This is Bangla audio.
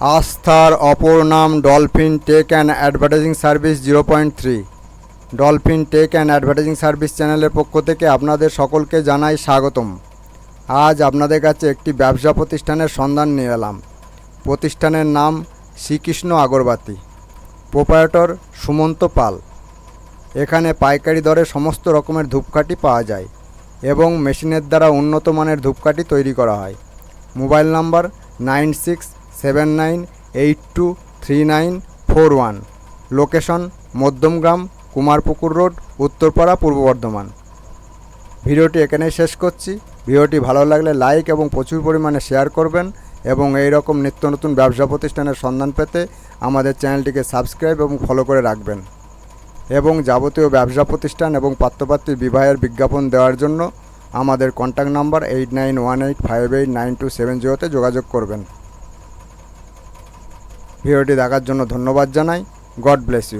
আস্থার অপর নাম dolphin tech and advertising service zero point three. Dolphin tech and advertising service চ্যানেলের পক্ষ থেকে আপনাদের সকলকে জানাই স্বাগতম। আজ আপনাদের কাছে একটি ব্যবসা প্রতিষ্ঠানের সন্ধান নিয়ে এলাম। প্রতিষ্ঠানের নাম শ্রীকৃষ্ণ আগরবাতি। প্রোপারেটর সুমন্ত পাল। এখানে পাইকারি দরে সমস্ত রকমের ধূপকাঠি পাওয়া যায় এবং মেশিনের দ্বারা উন্নত মানের ধূপকাঠি তৈরি করা হয়। Mobile number nine six seven nine eight two three nine four one location Madhyamgram Kumarpukur road Uttarpara পূর্ব বর্ধমান ভিডিওটি এখানেই শেষ করছি। ভিডিওটি ভালো লাগলে লাইক এবং প্রচুর পরিমাণে শেয়ার করবেন এবং এই রকম নিত্য নতুন ব্যবসা প্রতিষ্ঠানের সন্ধান পেতে আমাদের চ্যানেলটিকে সাবস্ক্রাইব এবং ফলো করে রাখবেন। এবং যাবতীয় ব্যবসা প্রতিষ্ঠান এবং পাত্রপাত্রী বিবাহের বিজ্ঞাপন দেওয়ার জন্য আমাদের contact number eight nine one eight five eight nine two seven জিরোতে যোগাযোগ করবেন। ভিডিওটি দেখার জন্য ধন্যবাদ জানাই। God bless you